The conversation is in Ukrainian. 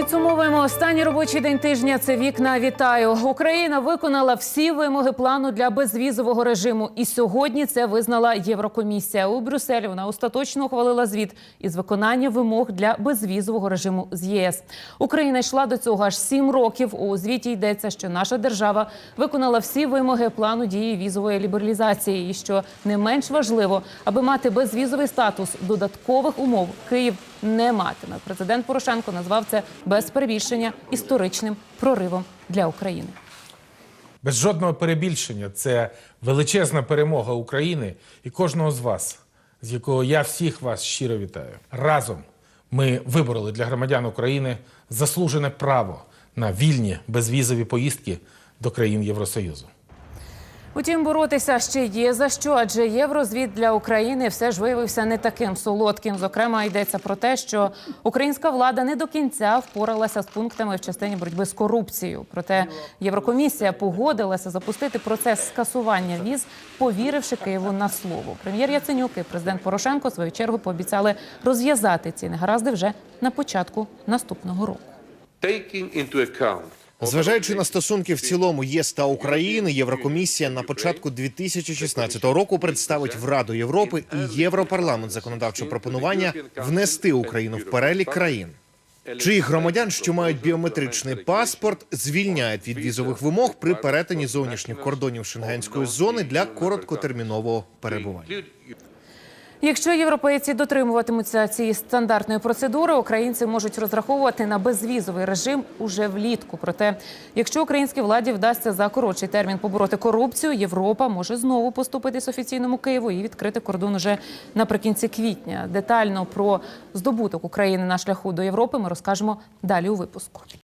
Підсумовуємо останній робочий день тижня. Це вікна. Вітаю. Україна виконала всі вимоги плану для безвізового режиму. І сьогодні це визнала Єврокомісія. У Брюсселі вона остаточно ухвалила звіт із виконання вимог для безвізового режиму з ЄС. Україна йшла до цього аж сім років. У звіті йдеться, що наша держава виконала всі вимоги плану дії візової лібералізації. І що не менш важливо, аби мати безвізовий статус додаткових умов Київ не матиме. Президент Порошенко назвав це без перебільшення історичним проривом для України. Без жодного перебільшення це величезна перемога України і кожного з вас, з якого я всіх вас щиро вітаю. Разом ми вибороли для громадян України заслужене право на вільні безвізові поїздки до країн Євросоюзу. Утім, боротися ще є за що, адже єврозвіт для України все ж виявився не таким солодким. Зокрема, йдеться про те, що українська влада не до кінця впоралася з пунктами в частині боротьби з корупцією. Проте Єврокомісія погодилася запустити процес скасування віз, повіривши Києву на слово. Прем'єр Яценюк і президент Порошенко в свою чергу пообіцяли розв'язати ці негаразди вже на початку наступного року. Зважаючи на стосунки в цілому ЄС та України, Єврокомісія на початку 2016 року представить в Раду Європи і Європарламент законодавче пропонування внести Україну в перелік країн, чиїх громадян, що мають біометричний паспорт, звільняють від візових вимог при перетині зовнішніх кордонів шенгенської зони для короткотермінового перебування. Якщо європейці дотримуватимуться цієї стандартної процедури, українці можуть розраховувати на безвізовий режим уже влітку. Проте, якщо українській владі вдасться за коротший термін побороти корупцію, Європа може знову поступитись офіційному Києву і відкрити кордон уже наприкінці квітня. Детально про здобуток України на шляху до Європи ми розкажемо далі у випуску.